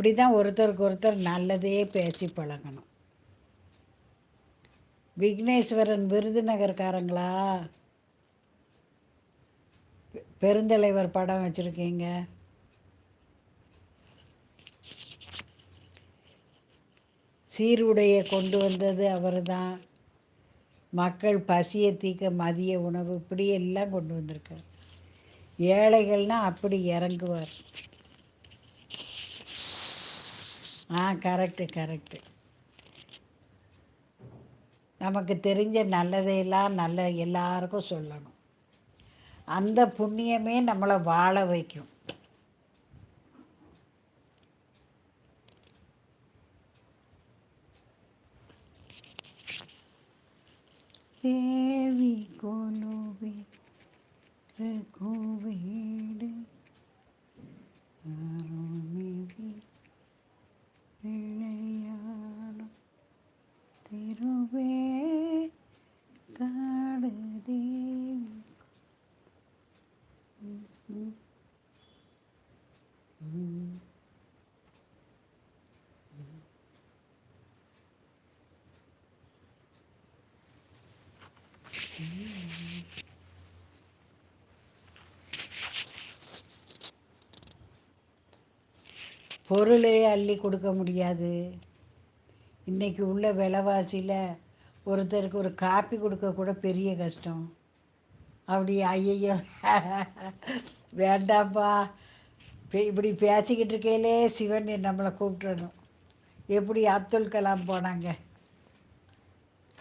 இப்படி தான் ஒருத்தருக்கு ஒருத்தர் நல்லதே பேசி பழகணும். விக்னேஸ்வரன் விருதுநகர்காரங்களா? பெருந்தலைவர் படம் வச்சுருக்கீங்க. சீருடையை கொண்டு வந்தது அவர் தான் மக்கள் பசியை தீக்க மதிய உணவு இப்படி எல்லாம் கொண்டு வந்திருக்கார். ஏழைகள்னா அப்படி இறங்குவார். ஆ கரெக்டு கரெக்டு நமக்கு தெரிஞ்ச நல்லதையெல்லாம் நல்ல எல்லாருக்கும் சொல்லணும். அந்த புண்ணியமே நம்மளை வாழ வைக்கும். தேவி கொலுவி ரகுவீடு பொருளே அள்ளி கொடுக்க முடியாது. இன்னைக்கு உள்ள விலைவாசியில் ஒருத்தருக்கு ஒரு காப்பி கொடுக்க கூட பெரிய கஷ்டம். அப்படி ஐயையோ வேண்டாம்ப்பா இப்படி பேசிக்கிட்டு இருக்கையிலே சிவன் நம்மளை கூப்பிட்றணும் எப்படி அப்துல் கலாம் போனாங்க?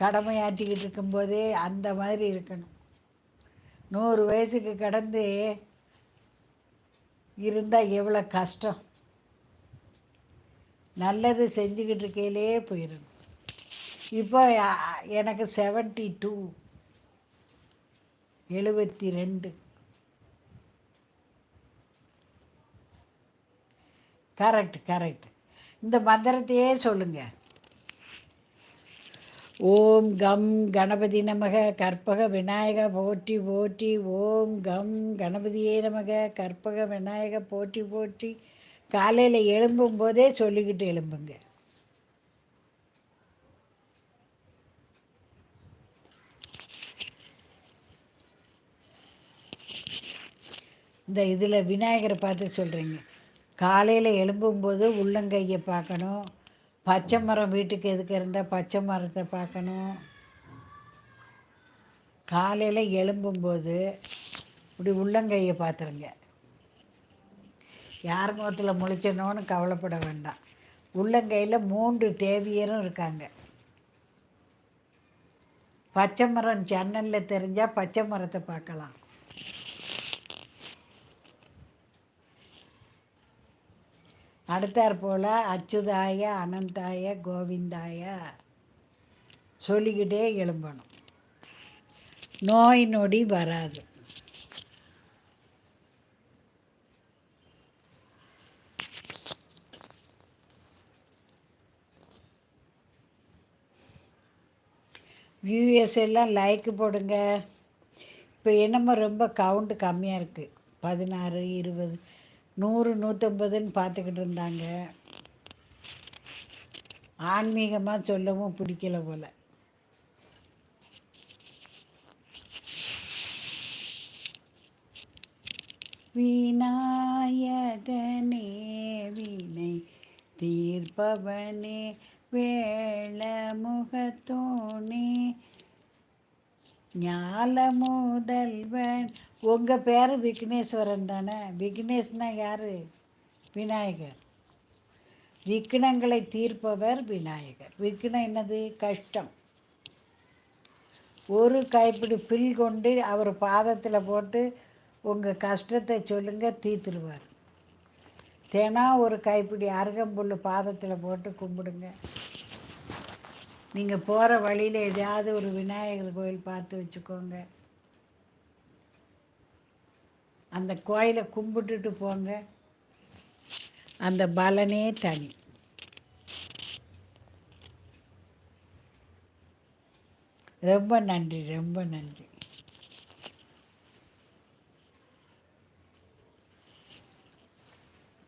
கடமையாற்றிக்கிட்டு இருக்கும்போதே அந்த மாதிரி இருக்கணும். நூறு வயசுக்கு கடந்து இருந்தால் எவ்வளோ கஷ்டம். நல்லது செஞ்சுக்கிட்டு இருக்கையிலே போயிடணும் இப்போ எனக்கு செவன்ட்டி டூ எழுபத்தி ரெண்டு. கரெக்ட் கரெக்ட் இந்த மந்திரத்தையே சொல்லுங்க. ஓம் கம் கணபதி நமக கற்பக விநாயக போற்றி போற்றி. ஓம் கம் கணபதியே நமக கற்பக விநாயக போற்றி போற்றி. காலையில் எழும்பும் போதே சொல்லிக்கிட்டு எழும்புங்க. இந்த இதில் விநாயகரை பார்த்து சொல்கிறீங்க காலையில் எழும்பும்போது உள்ளங்கையை பார்க்கணும். பச்சை மரம் வீட்டுக்கு எதுக்கு இருந்தால் பச்சை மரத்தை பார்க்கணும். காலையில் எழும்பும்போது இப்படி உள்ளங்கையை பார்த்துருங்க. யார் முகத்தில் முழிச்சனோன்னு கவலைப்பட வேண்டாம். உள்ளங்கையில் மூன்று தேவியரும் இருக்காங்க. பச்சை மரம் ஜன்னலில் தெரிஞ்சால் பச்சை மரத்தை பார்க்கலாம். அடுத்தாற் போல் அச்சுதாய அனந்தாய கோவிந்தாய சொல்லிக்கிட்டே எழும்பணும். நோய் நொடி வராது. வியூஎஸ் எல்லாம் லைக்கு போடுங்க. இப்போ என்னமோ ரொம்ப கவுண்ட் கம்மியாக இருக்குது பதினாறு இருபது நூறு நூற்றம்பதுன்னு பார்த்துக்கிட்டு இருந்தாங்க. ஆன்மீகமாக சொல்லவும் பிடிக்கல போல். விநாயகனே வினை தீர்ப்பவனே வேள ஞால முதல்வன் உங்கள் பேர் விக்னேஸ்வரன் தானே? விக்னேஷ்னா யார்? விநாயகர். விக்னங்களை தீர்ப்பவர் விநாயகர். விக்னம் என்னது? கஷ்டம். ஒரு கைப்பிடி பில் கொண்டு அவர் பாதத்தில் போட்டு உங்கள் கஷ்டத்தை சொல்லுங்கள் தீர்த்துருவார். தினம் ஒரு கைப்பிடி அருகம்புல் பாதத்தில் போட்டு கும்பிடுங்க. நீங்கள் போகிற வழியில் எதையாவது ஒரு விநாயகர் கோயில் பார்த்து வச்சுக்கோங்க. அந்த கோயிலை கும்பிட்டுட்டு போங்க. அந்த பலனே தனி. ரொம்ப நன்றி ரொம்ப நன்றி.